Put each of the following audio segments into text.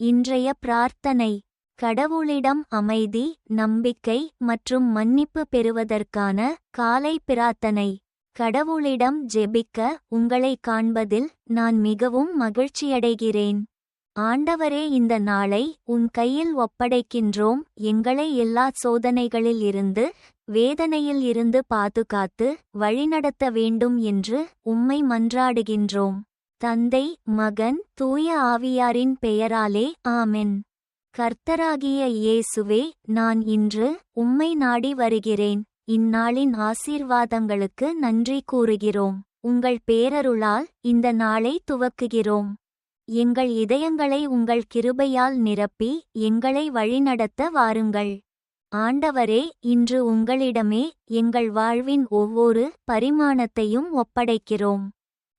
இன்றைய பிரார்த்தனை. கடவுளிடம் அமைதி நம்பிக்கை மற்றும் மன்னிப்பு பெறுவதற்கான காலை பிரார்த்தனை. கடவுளிடம் ஜெபிக்க உங்களை காண்பதில் நான் மிகவும் மகிழ்ச்சியடைகிறேன். ஆண்டவரே இந்த நாளை உன் கையில் ஒப்படைக்கின்றோம். எங்களை எல்லா சோதனைகளில் இருந்து வேதனையில் இருந்து பாதுகாத்து வழிநடத்த வேண்டும் என்று உம்மை மன்றாடுகின்றோம். தந்தை மகன் தூய ஆவியாரின் பெயராலே ஆமென். கர்த்தராகிய இயேசுவே நான் இன்று உம்மை நாடி வருகிறேன். இந்நாளின் ஆசீர்வாதங்களுக்கு நன்றி கூறுகிறோம். உங்கள் பேரருளால் இந்த நாளை துவக்குகிறோம். எங்கள் இதயங்களை உங்கள் கிருபையால் நிரப்பி எங்களை வழிநடத்த வாருங்கள். ஆண்டவரே இன்று உங்களிடமே எங்கள் வாழ்வின் ஒவ்வொரு பரிமாணத்தையும் ஒப்படைக்கிறோம்.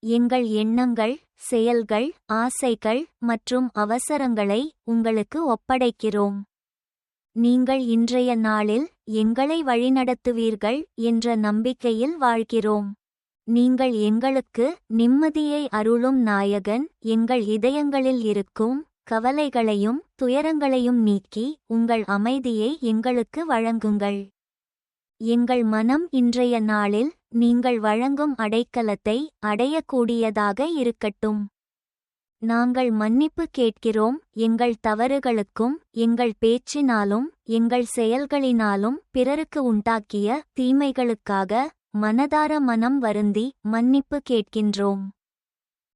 எங்கள் எண்ணங்கள் செயல்கள் ஆசைகள் மற்றும் அவசரங்களை உங்களுக்கு ஒப்படைக்கிறோம். நீங்கள் இன்றைய நாளில் எங்களை வழிநடத்துவீர்கள் என்ற நம்பிக்கையில் வாழ்கிறோம். நீங்கள் எங்களுக்கு நிம்மதியை அருளும் நாயகன் எங்கள் இதயங்களில் இருக்கும் கவலைகளையும் துயரங்களையும் நீக்கி உங்கள் அமைதியை எங்களுக்கு வழங்குங்கள். எங்கள் மனம் இன்றைய நாளில் நீங்கள் வழங்கும் அடைக்கலத்தை அடையக்கூடியதாக இருக்கட்டும். நாங்கள் மன்னிப்பு கேட்கிறோம் எங்கள் தவறுகளுக்கும் எங்கள் பேச்சினாலும் எங்கள் செயல்களினாலும் பிறருக்கு உண்டாக்கிய தீமைகளுக்காக மனதார மனம் வருந்தி மன்னிப்பு கேட்கின்றோம்.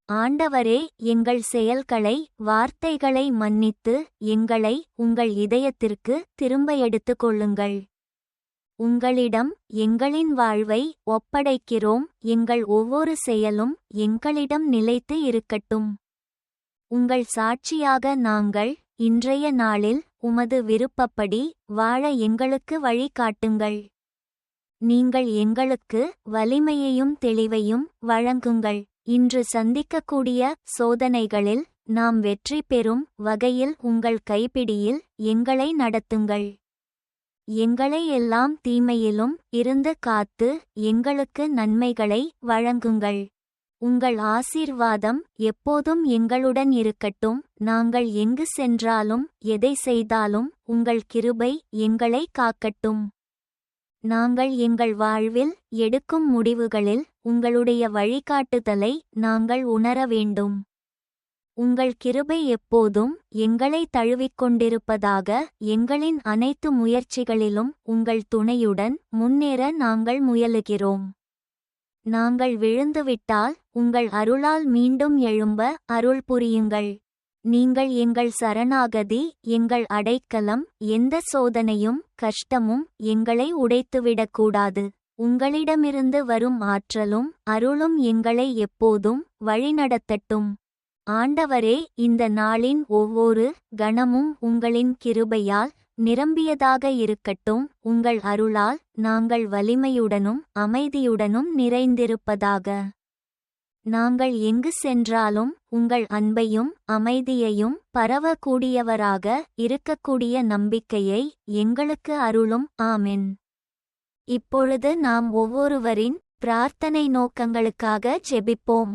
ஆண்டவரே எங்கள் செயல்களை வார்த்தைகளை மன்னித்து எங்களை உங்கள் இதயத்திற்கு திரும்ப எடுத்துக் கொள்ளுங்கள் உங்களிடம் எங்களின் வாழ்வை ஒப்படைக்கிறோம். எங்கள் ஒவ்வொரு செயலும் எங்களிடம் நிலைத்து இருக்கட்டும். உங்கள் சாட்சியாக நாங்கள் இன்றைய நாளில் உமது விருப்பப்படி வாழ எங்களுக்கு வழிகாட்டுங்கள். நீங்கள் எங்களுக்கு வலிமையையும் தெளிவையும் வழங்குங்கள். இன்று சந்திக்கக்கூடிய சோதனைகளில் நாம் வெற்றி பெறும் வகையில் உங்கள் கைப்பிடியில் எங்களை நடத்துங்கள். எங்களை எல்லாம் தீமையிலும் இருந்து காத்து எங்களுக்கு நன்மைகளை வழங்குங்கள். உங்கள் ஆசீர்வாதம் எப்போதும் எங்களுடன் இருக்கட்டும். நாங்கள் எங்கு சென்றாலும் எதை செய்தாலும் உங்கள் கிருபை எங்களை காக்கட்டும். நாங்கள் எங்கள் வாழ்வில் எடுக்கும் முடிவுகளில் உங்களுடைய வழிகாட்டுதலை நாங்கள் உணர வேண்டும். உங்கள் கிருபை எப்போதும் எங்களை தழுவிக்கொண்டிருப்பதாக எங்களின் அனைத்து முயற்சிகளிலும் உங்கள் துணையுடன் முன்னேற நாங்கள் முயலுகிறோம். நாங்கள் விழுந்துவிட்டால் உங்கள் அருளால் மீண்டும் எழும்ப அருள் புரியுங்கள். நீங்கள் எங்கள் சரணாகதி எங்கள் அடைக்கலம் எந்த சோதனையும் கஷ்டமும் எங்களை உடைத்துவிடக்கூடாது உங்களிடமிருந்து வரும் ஆற்றலும் அருளும் எங்களை எப்போதும் வழிநடத்தட்டும். ஆண்டவரே இந்த நாளின் ஒவ்வொரு கணமும் உங்களின் கிருபையால் நிரம்பியதாக இருக்கட்டும். உங்கள் அருளால் நாங்கள் வலிமையுடனும் அமைதியுடனும் நிறைந்திருப்பதாக. நாங்கள் எங்கு சென்றாலும் உங்கள் அன்பையும் அமைதியையும் பரவக்கூடியவராக இருக்கக்கூடிய நம்பிக்கையை எங்களுக்கு அருளும். ஆமென். இப்பொழுது நாம் ஒவ்வொருவரின் பிரார்த்தனை நோக்கங்களுக்காக ஜெபிப்போம்.